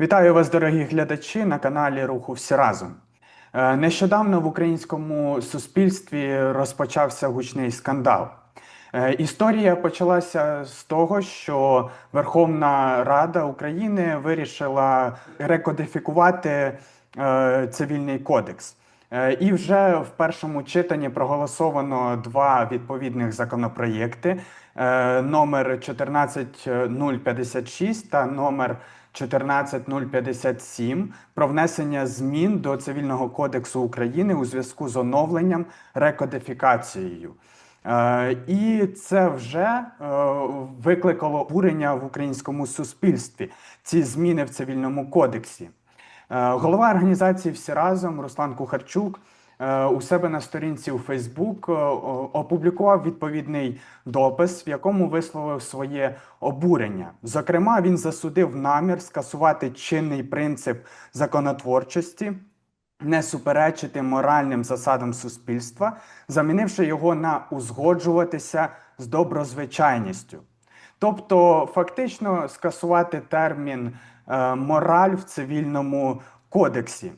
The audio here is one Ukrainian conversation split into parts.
Вітаю вас, дорогі глядачі, на каналі Руху Всі разом. Е, Нещодавно в українському суспільстві розпочався гучний скандал. Е, Історія почалася з того, що Верховна Рада України вирішила рекодифікувати е, цивільний кодекс. І вже в першому читанні проголосовано два відповідних законопроєкти: номер 14056 та номер 14057 про внесення змін до Цивільного кодексу України у зв'язку з оновленням рекодифікацією. Е, І це вже е, викликало обурення в українському суспільстві. Ці зміни в цивільному кодексі. Е, Голова організації Всі разом Руслан Кухарчук у себе на сторінці у Фейсбук е, опублікував відповідний допис, в якому висловив своє обурення. Зокрема, він засудив намір скасувати чинний принцип законотворчості, не суперечити моральним засадам суспільства, замінивши його на узгоджуватися з доброзвичайністю. Тобто, фактично скасувати термін е, мораль в цивільному кодексі.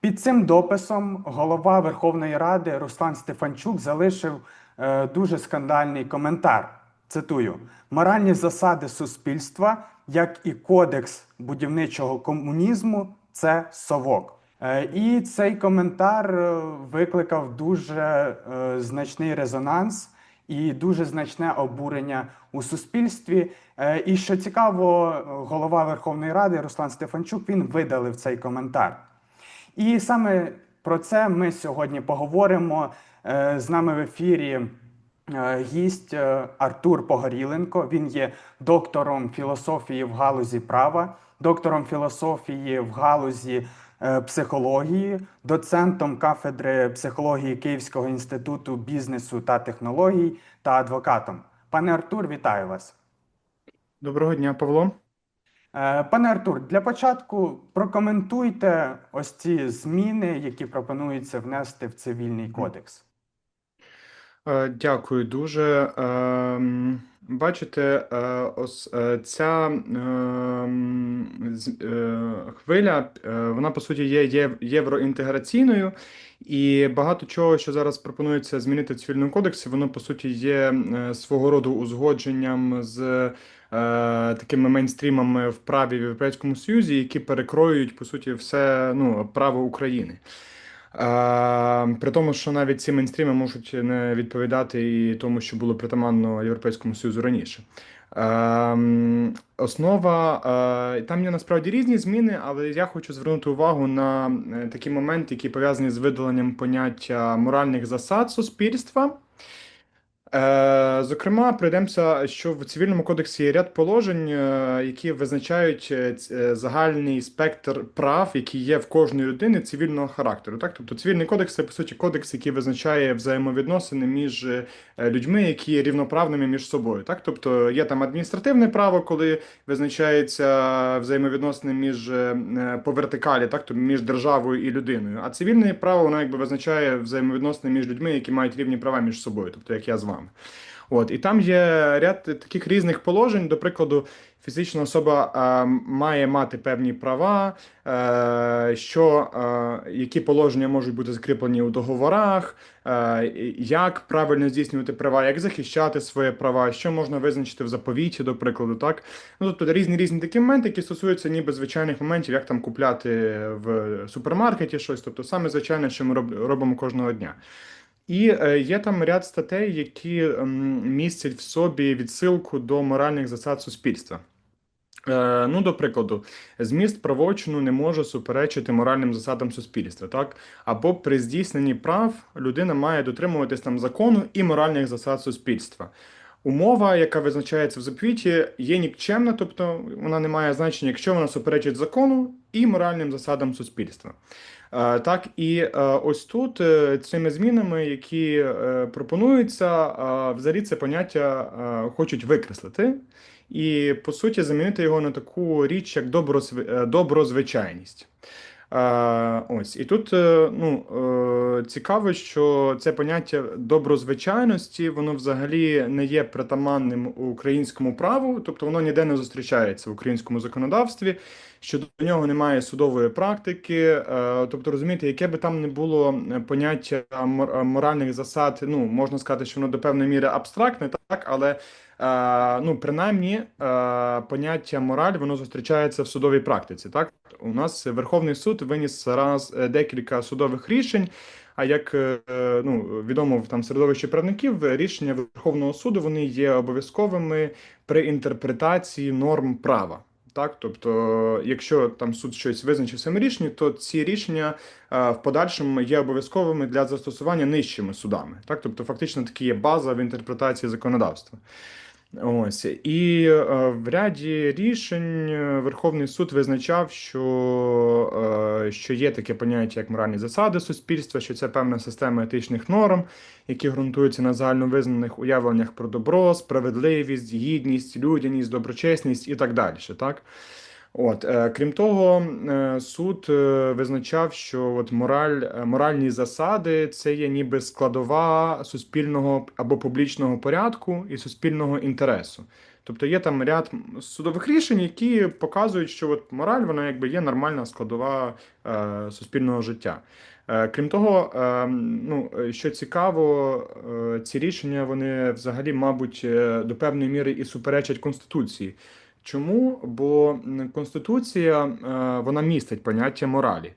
Під цим дописом голова Верховної Ради Руслан Стефанчук залишив е, дуже скандальний коментар. Цитую: моральні засади суспільства, як і кодекс будівничого комунізму, це совок. Е, І цей коментар е, викликав дуже е, значний резонанс і дуже значне обурення у суспільстві. Е, І що цікаво, голова Верховної Ради Руслан Стефанчук він видалив цей коментар. І саме про це ми сьогодні поговоримо. Е, З нами в ефірі е, гість е, Артур Погоріленко. Він є доктором філософії в галузі права, доктором філософії в галузі психології, доцентом кафедри психології Київського інституту бізнесу та технологій та адвокатом. Пане Артур, вітаю вас. Доброго дня, Павло. Е, Пане Артур, для початку прокоментуйте ось ці зміни, які пропонується внести в цивільний кодекс. Е, Дякую дуже. Ем, Бачите, е, ось е, ця ем, хвиля, вона по суті є євроінтеграційною, і багато чого, що зараз пропонується змінити в цивільному кодексі, воно по суті є свого роду узгодженням з такими мейнстрімами в праві в Європейському Союзі, які перекроюють по суті все ну, право України. При тому, що навіть ці мейнстріми можуть не відповідати і тому, що було притаманно Європейському Союзу раніше. Основа там є насправді різні зміни, але я хочу звернути увагу на е, такі моменти, які пов'язані з видаленням поняття моральних засад суспільства. Е, Зокрема, пройдемося, що в цивільному кодексі є ряд положень, е, які визначають е, загальний спектр прав, які є в кожної людини цивільного характеру. Так, тобто цивільний кодекс це по суті кодекс, який визначає взаємовідносини між людьми, які є рівноправними між собою. Так, тобто є там адміністративне право, коли визначається взаємовідносини між е, по вертикалі, так, тобто між державою і людиною. А цивільне право воно якби визначає взаємовідносини між людьми, які мають рівні права між собою, тобто як я з вами. От, і там є ряд таких різних положень. До прикладу, фізична особа е, має мати певні права, е, що, е, які положення можуть бути закріплені у договорах, е, як правильно здійснювати права, як захищати свої права, що можна визначити в заповіті, до прикладу, так. Ну, тобто різні різні такі моменти, які стосуються ніби звичайних моментів, як там купляти в супермаркеті щось, тобто саме звичайне, що ми роб- робимо кожного дня. І е, є там ряд статей, які ем, містять в собі відсилку до моральних засад суспільства. Е, ну, до прикладу, зміст правочину не може суперечити моральним засадам суспільства, так? Або при здійсненні прав людина має дотримуватись там закону і моральних засад суспільства. Умова, яка визначається в заповіті, є нікчемна, тобто вона не має значення, якщо вона суперечить закону і моральним засадам суспільства. Е, Так, і е, ось тут е, цими змінами, які пропонуються, взагалі це поняття хочуть викреслити і, по суті, замінити його на таку річ, як доброзв- доброзвичайність. Е, Ось і тут е, ну, е, цікаво, що це поняття доброзвичайності, воно взагалі не є притаманним українському праву, тобто воно ніде не зустрічається в українському законодавстві. що до нього немає судової практики. Тобто, розумієте, яке би там не було поняття мор- моральних засад, ну можна сказати, що воно до певної міри абстрактне, так, але ну, принаймні е, поняття мораль воно зустрічається в судовій практиці. Так, у нас Верховний суд виніс раз е, декілька судових рішень. А як е, ну, відомо в там середовищі правників, рішення Верховного суду вони є обов'язковими при інтерпретації норм права. Так, тобто, якщо там суд щось визначив в своєму рішенні, то ці рішення е, в подальшому є обов'язковими для застосування нижчими судами. Так, тобто, фактично такі є база в інтерпретації законодавства. Ось і е, в ряді рішень е, Верховний суд визначав, що, е, що є таке поняття як моральні засади суспільства, що це певна система етичних норм, які ґрунтуються на загальновизнаних уявленнях про добро, справедливість, гідність, людяність, доброчесність і так далі. Так? От, е, крім того, е, суд е, визначав, що от мораль, моральні засади це є ніби складова суспільного або публічного порядку і суспільного інтересу. Тобто є там ряд судових рішень, які показують, що от мораль вона якби є нормальна складова е, суспільного життя. Е, крім того, е, ну, що цікаво, е, ці рішення вони взагалі, мабуть, до певної міри і суперечать Конституції. Чому? Бо Конституція е, вона містить поняття моралі.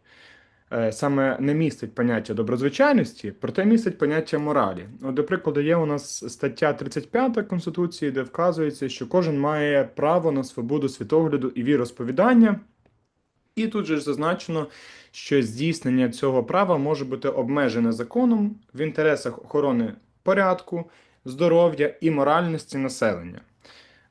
Е, Саме не містить поняття доброзвичайності, проте містить поняття моралі. От, до прикладу, є у нас стаття 35 Конституції, де вказується, що кожен має право на свободу світогляду і віросповідання. І тут же зазначено, що здійснення цього права може бути обмежене законом в інтересах охорони порядку, здоров'я і моральності населення.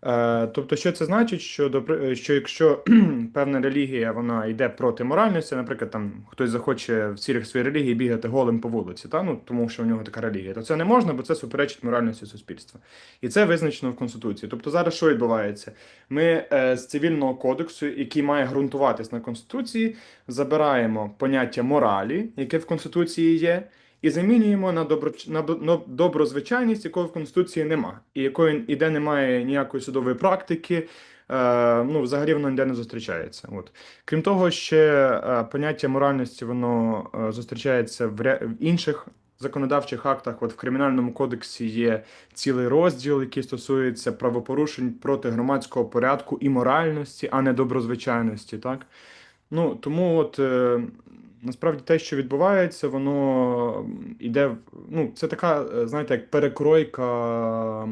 Е, Тобто, що це значить, що, при- що якщо певна релігія вона йде проти моральності, наприклад, там хтось захоче в цілях своєї релігії бігати голим по вулиці, та? Ну, тому що в нього така релігія, то це не можна, бо це суперечить моральності суспільства. І це визначено в Конституції. Тобто зараз що відбувається? Ми е, з цивільного кодексу, який має ґрунтуватись на Конституції, забираємо поняття моралі, яке в Конституції є, і замінюємо на, добро, на доброзвичайність, якої в Конституції нема, і якої і де немає ніякої судової практики. Е, ну, взагалі воно ніде не зустрічається. От. Крім того, ще е, поняття моральності воно е, зустрічається в, ря- в інших законодавчих актах. От в Кримінальному кодексі є цілий розділ, який стосується правопорушень проти громадського порядку і моральності, а не доброзвичайності. Так? Ну, тому от е, насправді те, що відбувається, воно йде. Ну, це така, е, знаєте, як перекройка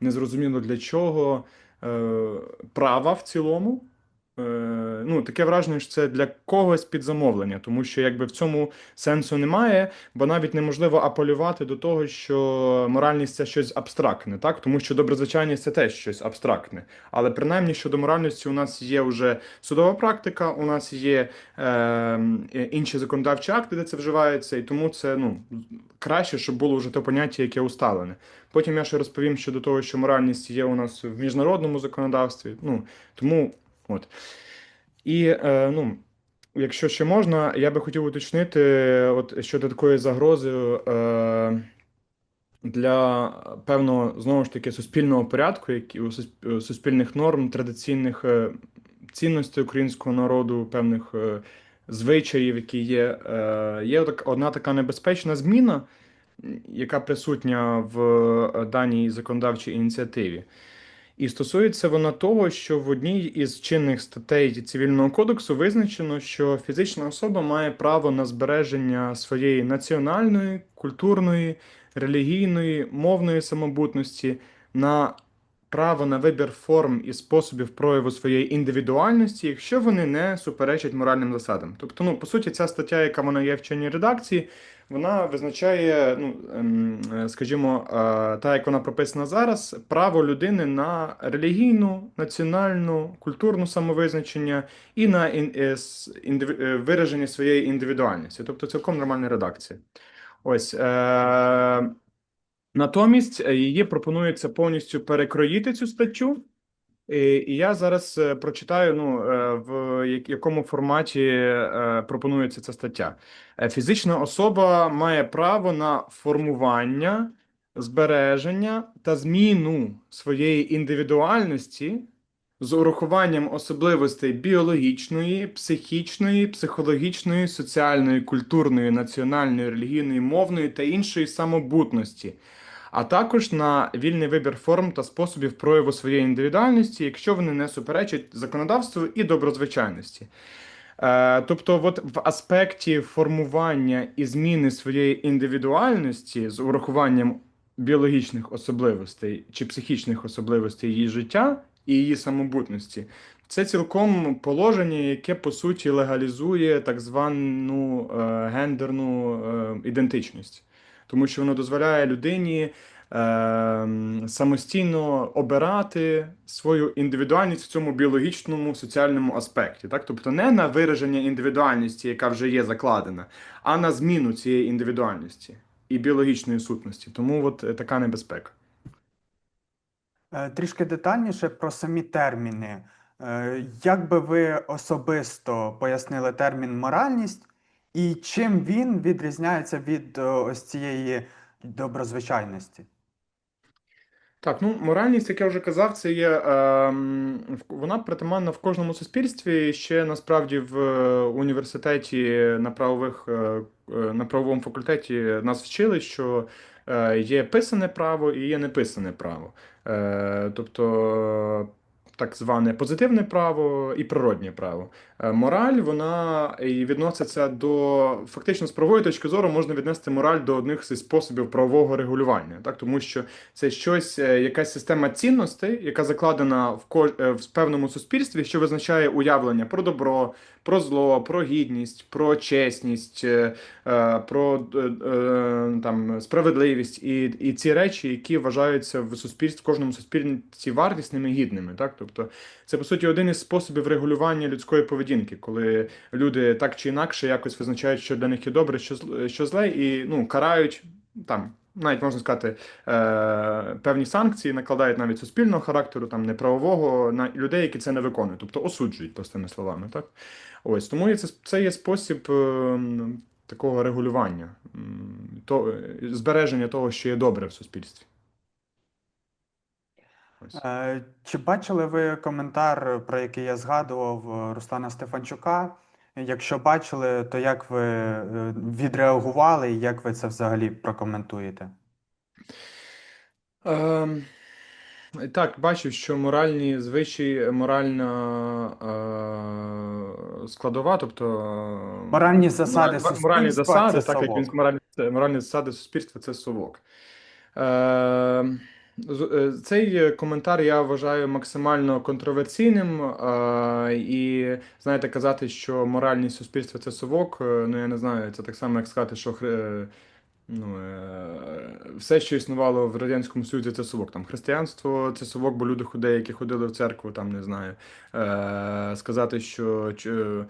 незрозуміло для чого е, права в цілому. Е, ну, таке враження, що це для когось під замовлення, тому що якби в цьому сенсу немає, бо навіть неможливо апелювати до того, що моральність це щось абстрактне, так? Тому що доброзвичайність це теж щось абстрактне. Але принаймні щодо моральності у нас є вже судова практика, у нас є е, інші законодавчі акти, де це вживається, і тому це ну, краще, щоб було вже те поняття, яке усталене. Потім я ще розповім щодо того, що моральність є у нас в міжнародному законодавстві. Ну, тому от. І е, ну, якщо ще можна, я би хотів уточнити от, щодо такої загрози е, для певного знову ж таки суспільного порядку, які суспільних норм, традиційних е, цінностей українського народу, певних е, звичаїв, які є. Е, є так- одна така небезпечна зміна, яка присутня в е, даній законодавчій ініціативі. І стосується вона того, що в одній із чинних статей Цивільного кодексу визначено, що фізична особа має право на збереження своєї національної, культурної, релігійної, мовної самобутності, на право на вибір форм і способів прояву своєї індивідуальності, якщо вони не суперечать моральним засадам. Тобто, ну, по суті, ця стаття, яка вона є в чинній редакції, вона визначає, ну, ем, е, скажімо, е, та, як вона прописана зараз, право людини на релігійну, національну, культурну самовизначення і на е, вираження своєї індивідуальності. Тобто цілком нормальна редакція. Ось. Натомість е, її пропонується повністю перекроїти цю статтю. І я зараз е, прочитаю, ну, е, в якому форматі пропонується ця стаття. Фізична особа має право на формування, збереження та зміну своєї індивідуальності з урахуванням особливостей біологічної, психічної, психологічної, соціальної, культурної, національної, релігійної, мовної та іншої самобутності, а також на вільний вибір форм та способів прояву своєї індивідуальності, якщо вони не суперечать законодавству і доброзвичайності. Е, Тобто, от в аспекті формування і зміни своєї індивідуальності з урахуванням біологічних особливостей чи психічних особливостей її життя і її самобутності, це цілком положення, яке по суті легалізує так звану е, гендерну е, ідентичність, тому що воно дозволяє людині е, самостійно обирати свою індивідуальність в цьому біологічному соціальному аспекті. Так? Тобто не на вираження індивідуальності, яка вже є закладена, а на зміну цієї індивідуальності і біологічної сутності. Тому от е, така небезпека. Е, Трішки детальніше про самі терміни. Е, Як би ви особисто пояснили термін моральність і чим він відрізняється від е, ось цієї доброзвичайності? Так, ну моральність, як я вже казав, це є в- вона притаманна в кожному суспільстві. Ще насправді в е, університеті на правових е, е, на правовому факультеті нас вчили, що е, є писане право і є неписане право. Е, тобто так зване позитивне право і природнє право. Е, Мораль, вона і відноситься до фактично з правової точки зору можна віднести мораль до одних зі способів правового регулювання, так тому що це щось, е, якась система цінностей, яка закладена в ко- е, в певному суспільстві, що визначає уявлення про добро, про зло, про гідність, про чесність, е, е, про е, там справедливість і, і ці речі, які вважаються в суспільстві, в кожному суспільстві вартісними і гідними. Так, тобто це по суті один із способів регулювання людської поведінки, коли люди так чи інакше якось визначають, що для них є добре, що що зле, і ну карають там. Навіть можна сказати, е, певні санкції накладають навіть суспільного характеру, там неправового на людей, які це не виконують, тобто осуджують простими словами. Так? Ось тому це, це є спосіб е, такого регулювання, то, е, збереження того, що є добре в суспільстві. Ось. Е, Чи бачили ви коментар, про який я згадував Руслана Стефанчука? Якщо бачили, то як ви е, відреагували і як ви це взагалі прокоментуєте? Ем, так, бачив, що моральні звичаї, моральна е, складова, тобто е, Моральні засади мораль- моральні суспільства засади, це так як він моральні, моральні засади суспільства це совок. Е, цей коментар я вважаю максимально контроверсійним. Е, і знаєте, казати, що моральність суспільства це совок, е, ну я не знаю, це так само, як сказати, що Ну, е, все, що існувало в Радянському Союзі, це совок. Там християнство це совок, бо люди які ходили в церкву, там не знаю. Е, сказати, що е,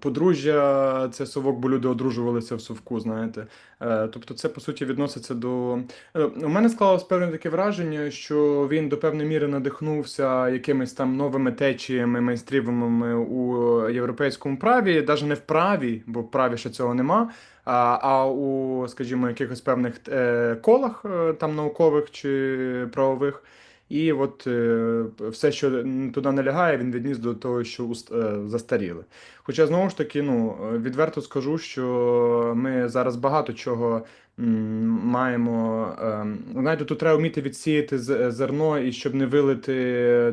подружжя це совок, бо люди одружувалися в совку, знаєте. Тобто, це по суті відноситься до. У мене склалось певне таке враження, що він до певної міри надихнувся якимись там новими течіями мейнстрімовими у європейському праві, навіть не в праві, бо в праві ще цього нема. А, у, скажімо, якихось певних е, колах е, там наукових чи правових. І от е, все, що туди не лягає, він відніс до того, що застаріли. Хоча знову ж таки, ну відверто скажу, що ми зараз багато чого маємо. е, Знаєте, тут треба вміти відсіяти зерно і щоб не вилити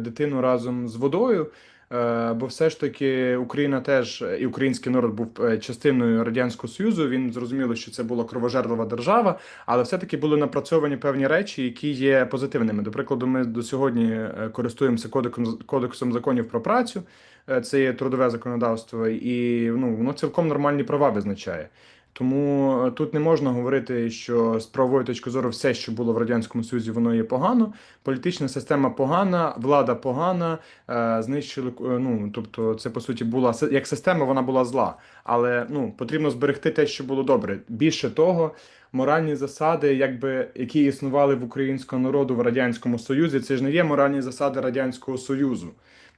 дитину разом з водою. Е, Бо все ж таки Україна теж і український народ був е, частиною Радянського Союзу. Він зрозуміло, що це була кровожерлива держава, але все-таки були напрацьовані певні речі, які є позитивними. До прикладу, ми до сьогодні е, користуємося кодексом кодексом законів про працю. Це є трудове законодавство, і ну воно цілком нормальні права визначає. Тому е, тут не можна говорити, що з правової точки зору все, що було в радянському союзі, воно є погано. Політична система погана, влада погана, е, знищили. е, Ну тобто, це по суті була як система, вона була зла. Але ну потрібно зберегти те, що було добре. Більше того, моральні засади, якби які існували в українського народу в радянському союзі, це ж не є моральні засади радянського союзу.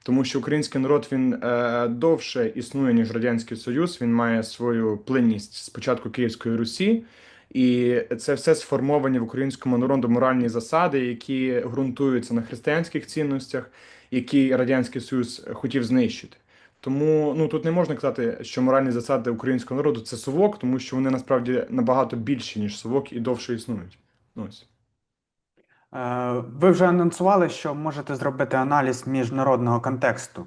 Тому що український народ він е, довше існує, ніж Радянський Союз. Він має свою плинність з початку Київської Русі, і це все сформовані в українському народу моральні засади, які ґрунтуються на християнських цінностях. який Радянський Союз хотів знищити. Тому ну тут не можна казати, що моральні засади українського народу це совок, тому що вони насправді набагато більші, ніж совок, і довше існують. Ну, Ось. Е, Ви вже анонсували, що можете зробити аналіз міжнародного контексту.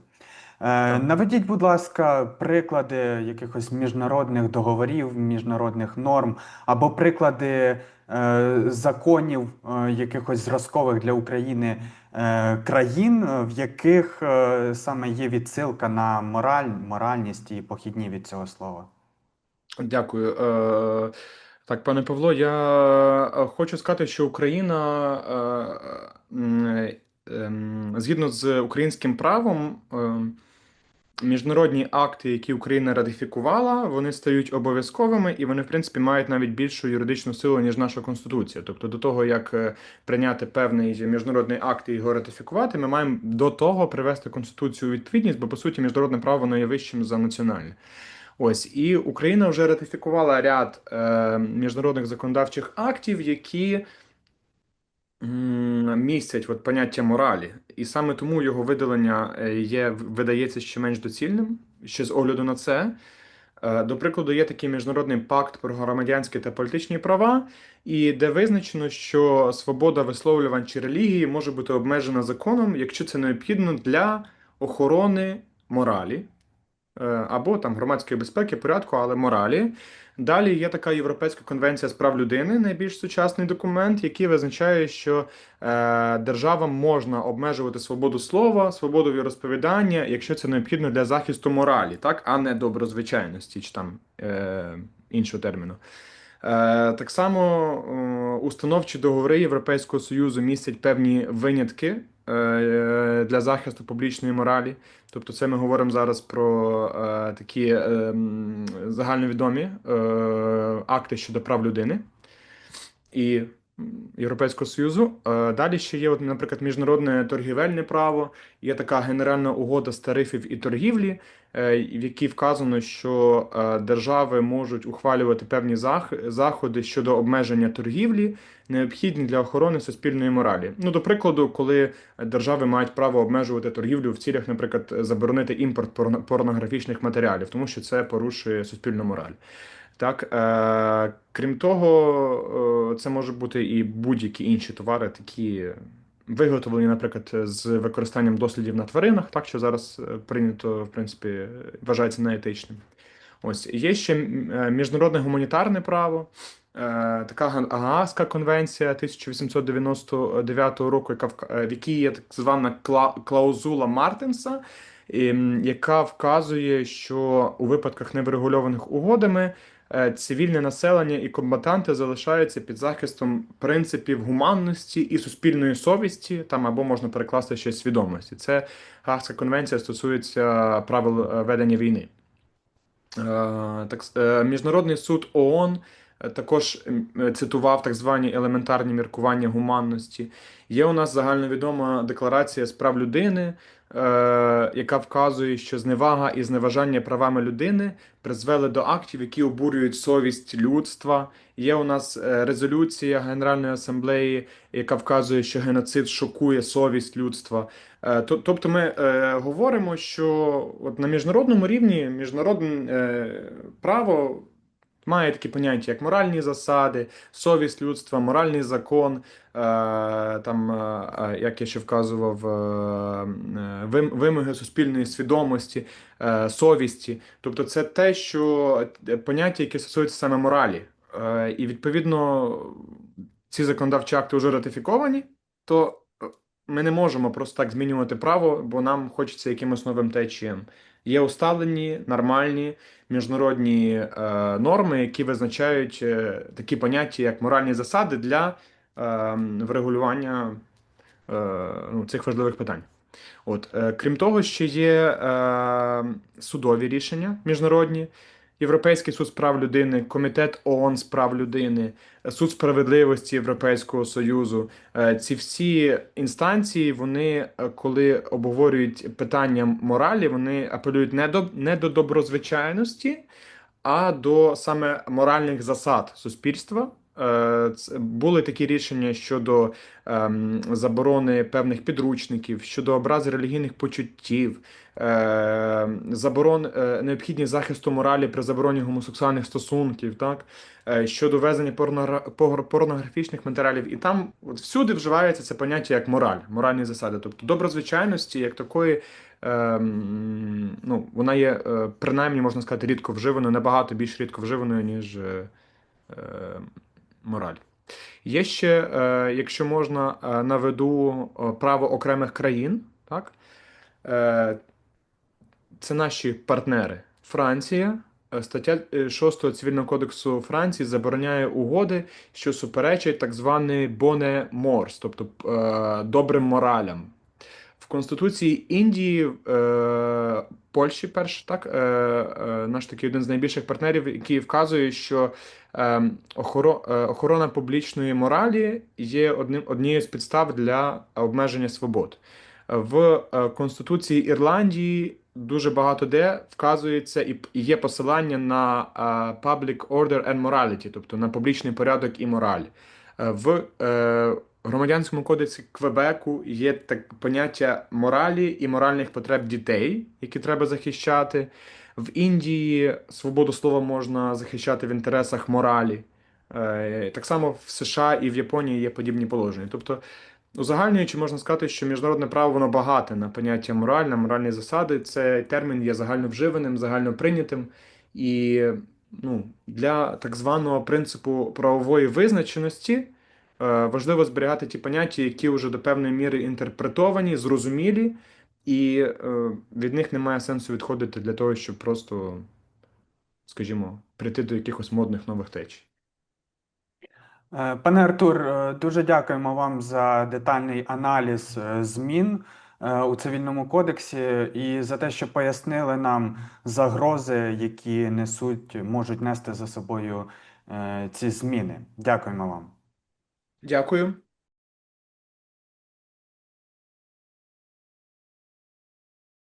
Е, Наведіть, будь ласка, приклади якихось міжнародних договорів, міжнародних норм або приклади е, законів якихось зразкових для України країн, в яких саме є відсилка на мораль, моральність і похідні від цього слова. Дякую. Е, Так, пане Павло, я е, хочу сказати, що Україна е, ем, згідно з українським правом, міжнародні акти, які Україна ратифікувала, вони стають обов'язковими і вони, в принципі, мають навіть більшу юридичну силу, ніж наша Конституція. Тобто, до того, як е, прийняти певний міжнародний акт і його ратифікувати, ми маємо до того привести Конституцію у відповідність, бо по суті міжнародне право воно є вищим за національне. Ось і Україна вже ратифікувала ряд е, міжнародних законодавчих актів, які містять от поняття моралі, і саме тому його видалення е, є видається ще менш доцільним. Ще з огляду на це. Е, До прикладу, є такий міжнародний пакт про громадянські та політичні права, і де визначено, що свобода висловлювань чи релігії може бути обмежена законом, якщо це необхідно для охорони моралі або там громадської безпеки, порядку, але моралі. Далі є така Європейська конвенція з прав людини, найбільш сучасний документ, який визначає, що е, державам можна обмежувати свободу слова, свободу віросповідання, якщо це необхідно для захисту моралі, так, а не доброзвичайності чи там е, іншого терміну. Е, Так само е, установчі договори Європейського Союзу містять певні винятки е, для захисту публічної моралі. Тобто, це ми говоримо зараз про е, такі е, загальновідомі е, акти щодо прав людини і Європейського Союзу. Е, Далі ще є, наприклад, міжнародне торгівельне право, є така генеральна угода з тарифів і торгівлі, е, в якій вказано, що е, держави можуть ухвалювати певні зах- заходи щодо обмеження торгівлі, необхідні для охорони суспільної моралі. Ну, до прикладу, коли держави мають право обмежувати торгівлю в цілях, наприклад, заборонити імпорт порно- порнографічних матеріалів, тому що це порушує суспільну мораль. Так, е, крім того, е, це може бути і будь-які інші товари, такі виготовлені, наприклад, з використанням дослідів на тваринах, так що зараз е, прийнято, в принципі, вважається неетичним. Ось є ще е, міжнародне гуманітарне право. Е, Така Га- Гаазька конвенція 1899 року, яка в якій є так звана кла- клаузула Мартенса, яка вказує, що у випадках неврегульованих угодами цивільне населення і комбатанти залишаються під захистом принципів гуманності і суспільної совісті, там або можна перекласти ще свідомості. Це Гаазька конвенція стосується правил е, ведення війни. Е, Так, е, Міжнародний суд ООН е, також е, цитував так звані елементарні міркування гуманності. Є у нас загальновідома декларація з прав людини, е, яка вказує, що зневага і зневажання правами людини призвели до актів, які обурюють совість людства. Є у нас е, резолюція Генеральної асамблеї, яка вказує, що геноцид шокує совість людства. Е, Тобто ми е, говоримо, що от на міжнародному рівні міжнародне е, право має такі поняття, як моральні засади, совість людства, моральний закон, е, там, е, е, як я ще вказував, вим- вимоги суспільної свідомості, совісті. Тобто це те, що поняття, яке стосується саме моралі. І відповідно ці законодавчі акти вже ратифіковані, то ми не можемо просто так змінювати право, бо нам хочеться якимось новим течіям. Є усталені, нормальні міжнародні е, норми, які визначають е, такі поняття, як моральні засади для е, врегулювання е, ну, цих важливих питань. От, е, крім того, ще є е, судові рішення міжнародні. Європейський суд з прав людини, Комітет ООН з прав людини, Суд справедливості Європейського Союзу. Е, Ці всі інстанції, вони, е, коли обговорюють питання моралі, вони апелюють не до, не до доброзвичайності, а до саме моральних засад суспільства, Були такі рішення щодо ем, заборони певних підручників, щодо образи релігійних почуттів, е, заборон е, необхідність захисту моралі при забороні гомосексуальних стосунків, так? Е, щодо ввезення порногра- пор- порнографічних матеріалів. І там от всюди вживається це поняття як мораль, моральні засади. Тобто доброзвичайності як такої. Ем, ну, вона є, е, принаймні, можна сказати, рідко вживаною, набагато більш рідко вживаною, ніж е, е, мораль. Є ще, е, якщо можна, е, наведу е, право окремих країн. Так? Це наші партнери. Франція. Стаття 6 Цивільного кодексу Франції забороняє угоди, що суперечать так званий боне морс, тобто добрим моралям. Конституції Індії, е, Польщі, перш, так, е, е, наш такий один з найбільших партнерів, який вказує, що е, охоро, е, охорона публічної моралі є одним, однією з підстав для обмеження свобод. В е, Конституції Ірландії дуже багато де вказується і і є посилання на е, public order and morality, тобто на публічний порядок і мораль. Е, В е, громадянському кодексі Квебеку є так поняття моралі і моральних потреб дітей, які треба захищати. В Індії свободу слова можна захищати в інтересах моралі. Е, Так само в США і в Японії є подібні положення. Тобто, узагальнюючи, можна сказати, що міжнародне право воно багате на поняття мораль, на моральні засади. Цей термін є загально вживаним, загально прийнятим. І ну, для так званого принципу правової визначеності важливо зберігати ті поняття, які вже до певної міри інтерпретовані, зрозумілі, і е, від них немає сенсу відходити для того, щоб просто, скажімо, прийти до якихось модних нових течій. Е, Пане Артур, е, дуже дякуємо вам за детальний аналіз е, змін е, у цивільному кодексі і за те, що пояснили нам загрози, які несуть, можуть нести за собою е, ці зміни. Дякуємо вам. Дякую.